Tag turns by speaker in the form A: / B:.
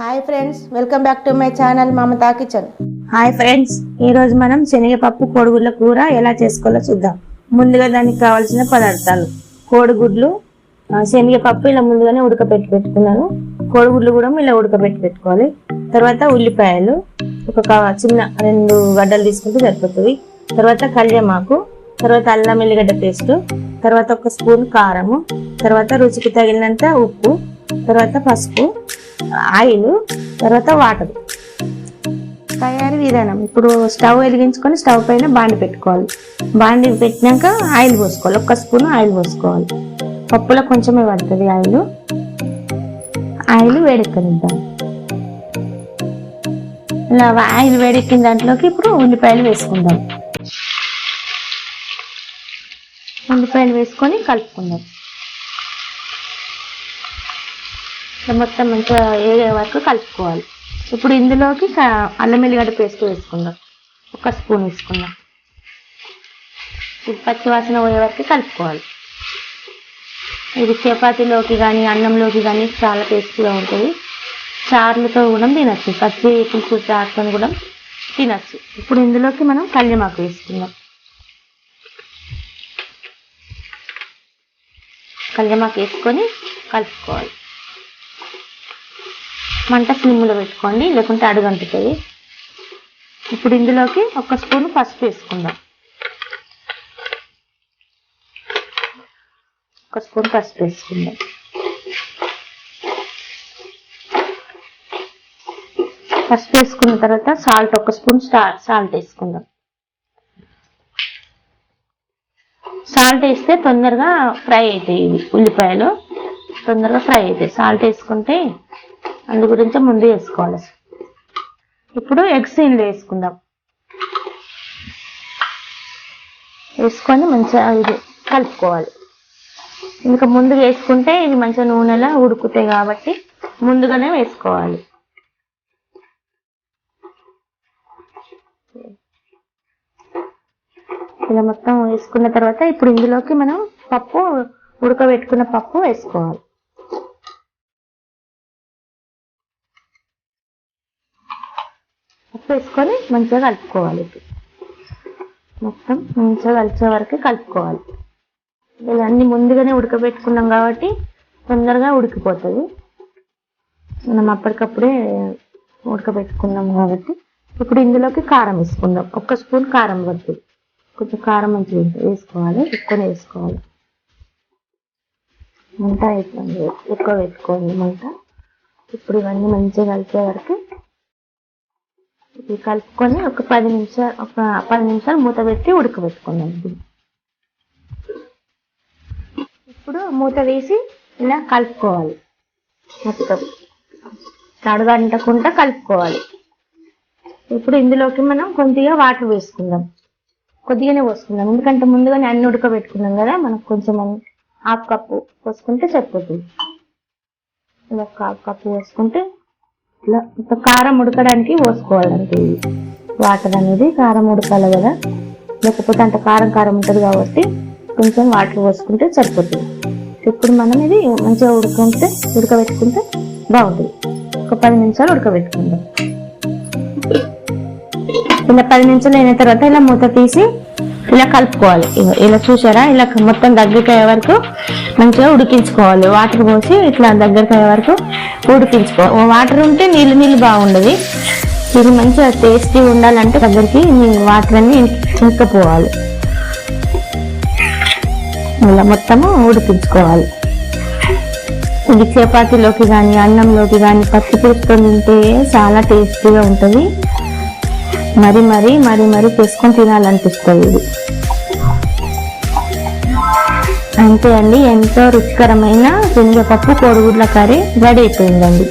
A: Hi friends welcome back to my channel Mamata kitchen
B: hi friends ఈరోజు మనం శనగపప్పు కోడిగుడ్ల కూర ఎలా చేసుకోవాలో చూద్దాం. ముందుగా దానికి కావాల్సిన పదార్థాలు. కోడిగుడ్లు శనగపప్పు ఇలా ముందుగానే ఉడకబెట్టి పెట్టుకున్నాను. కోడిగుడ్లు కూడా ఇలా ఉడకబెట్టి పెట్టుకోవాలి. తర్వాత ఉల్లిపాయలు ఒక చిన్న రెండు గడ్డలు తీసుకుంటే సరిపోతుంది. తర్వాత కళ్యమాకు తర్వాత అల్లం ఎల్లిగడ్డ పేస్ట్ తర్వాత ఒక స్పూన్ కారము తర్వాత రుచికి తగిలినంత ఉప్పు తర్వాత పసుపు ఆయిల్ తర్వాత వాటర్. తయారీ విధానం. ఇప్పుడు స్టవ్ వెలిగించుకొని స్టవ్ పైన బాండి పెట్టుకోవాలి. బాండి పెట్టినాక ఆయిల్ పోసుకోవాలి. ఒక్క స్పూన్ ఆయిల్ పోసుకోవాలి. పప్పులో కొంచెమే పడుతుంది ఆయిల్. ఆయిల్ వేడెక్కనిద్దాం. ఇలా ఆయిల్ వేడెక్కిన దాంట్లోకి ఇప్పుడు ఉల్లిపాయలు వేసుకుందాం. ఉల్లిపాయలు వేసుకొని కలుపుకుందాం ఇట్లా మొత్తం మంచిగా ఏగే వరకు కలుపుకోవాలి. ఇప్పుడు ఇందులోకి అల్లం ఎల్లిగడ్డ పేస్ట్ వేసుకుందాం. ఒక స్పూన్ వేసుకుందాం. ఇది పచ్చి వాసన పోయే వరకు కలుపుకోవాలి. ఇది చపాతీలోకి కానీ అన్నంలోకి కానీ చాలా టేస్టీగా ఉంటుంది. చారులతో కూడా తినచ్చు. పచ్చి పులుసు చారుతో కూడా తినచ్చు. ఇప్పుడు ఇందులోకి మనం కళ్యమాకు వేసుకుందాం. కళ్యమాకు వేసుకొని కలుపుకోవాలి. మంట సిమ్లో పెట్టుకోండి లేకుంటే అడుగంటుతుంది. ఇప్పుడు ఇందులోకి ఒక స్పూన్ పసుపు వేసుకుందాం. ఒక స్పూన్ పసుపు వేసుకుందాం. పసుపు వేసుకున్న తర్వాత సాల్ట్ ఒక స్పూన్ సాల్ట్ వేసుకుందాం. సాల్ట్ వేస్తే తొందరగా ఫ్రై అవుతాయి ఇవి ఉల్లిపాయలు. తొందరగా ఫ్రై అవుతాయి సాల్ట్ వేసుకుంటే అందు గురించి ముందు వేసుకోవాలి. ఇప్పుడు ఎగ్స్ ఇందులో వేసుకుందాం. వేసుకొని మంచిగా ఇది కలుపుకోవాలి. ఇంకా ముందుగా వేసుకుంటే ఇది మంచిగా నూనెలా ఉడుకుతాయి కాబట్టి ముందుగానే వేసుకోవాలి. ఇలా మొత్తం వేసుకున్న తర్వాత ఇప్పుడు ఇందులోకి మనం పప్పు ఉడకబెట్టుకున్న పప్పు వేసుకోవాలి. వేసుకొని మంచిగా కలుపుకోవాలి మొత్తం మంచిగా కలిసే వరకు కలుపుకోవాలి. ఇలా అన్ని ముందుగానే ఉడకబెట్టుకున్నాం కాబట్టి తొందరగా ఉడికిపోతుంది. మనం అప్పటికప్పుడే ఉడకబెట్టుకున్నాం కాబట్టి ఇప్పుడు ఇందులోకి కారం వేసుకుందాం. ఒక్క స్పూన్ కారం పడుతుంది కొంచెం కారం మంచిగా వేసుకోవాలి ఎక్కువనే వేసుకోవాలి. మంట అయిపోయింది ఎక్కువ పెట్టుకోండి మంట. ఇప్పుడు ఇవన్నీ మంచిగా కలిసే వరకు కలుపుకొని ఒక పది నిమిషాలు ఒక పది నిమిషాలు మూత పెట్టి ఉడకబెట్టుకుందాం. ఇప్పుడు మూత తీసి ఇలా కలుపుకోవాలి. మొత్తం తడగంటకుండా కలుపుకోవాలి. ఇప్పుడు ఇందులోకి మనం కొద్దిగా వాటర్ వేసుకుందాం. కొద్దిగానే పోసుకుందాం. ఎందుకంటే ముందుగానే అన్ని ఉడకబెట్టుకున్నాం కదా మనకు కొంచెం హాఫ్ కప్పు పోసుకుంటే సరిపోతుంది. ఇలా ఒక హాఫ్ కప్పు పోసుకుంటే ఇట్లా కారం ఉడకడానికి పోసుకోవాలంటే ఇది వాటర్ అనేది కారం ఉడకాలి కదా. లేకపోతే అంత కారం కారం ఉంటుంది కాబట్టి కొంచెం వాటర్ పోసుకుంటే సరిపోతుంది. ఇప్పుడు మనం ఇది మంచిగా ఉడుకుంటే ఉడకబెట్టుకుంటే బాగుంటుంది. ఒక పది నిమిషాలు ఉడకబెట్టుకుందాం. ఇలా పది నిమిషాలు అయిన తర్వాత ఇలా మూత తీసి ఇలా కలుపుకోవాలి. ఇలా చూసారా? ఇలా మొత్తం దగ్గరికి అయ్యే వరకు మంచిగా ఉడికించుకోవాలి. వాటర్ పోసి ఇట్లా దగ్గరికి అయ్యే వరకు ఉడికించుకోవాలి. వాటర్ ఉంటే నీళ్ళు నీళ్ళు బాగుండదు. ఇది మంచిగా టేస్టీ ఉండాలంటే దగ్గరికి వాటర్ అన్ని ఇంకపోవాలి. ఇలా మొత్తము ఉడికించుకోవాలి. ఇది చపాతీలోకి కానీ అన్నంలోకి కానీ పచ్చి పులుసుతో తింటే చాలా టేస్టీగా ఉంటుంది. మరి మరి మరి మరి చేసుకొని తినాలనిపిస్తుంది ఇది. అంతే అండి ఎంతో రుచికరమైన శనగపప్పు కోడిగుడ్ల కర్రీ రెడీ అయిపోయిందండి.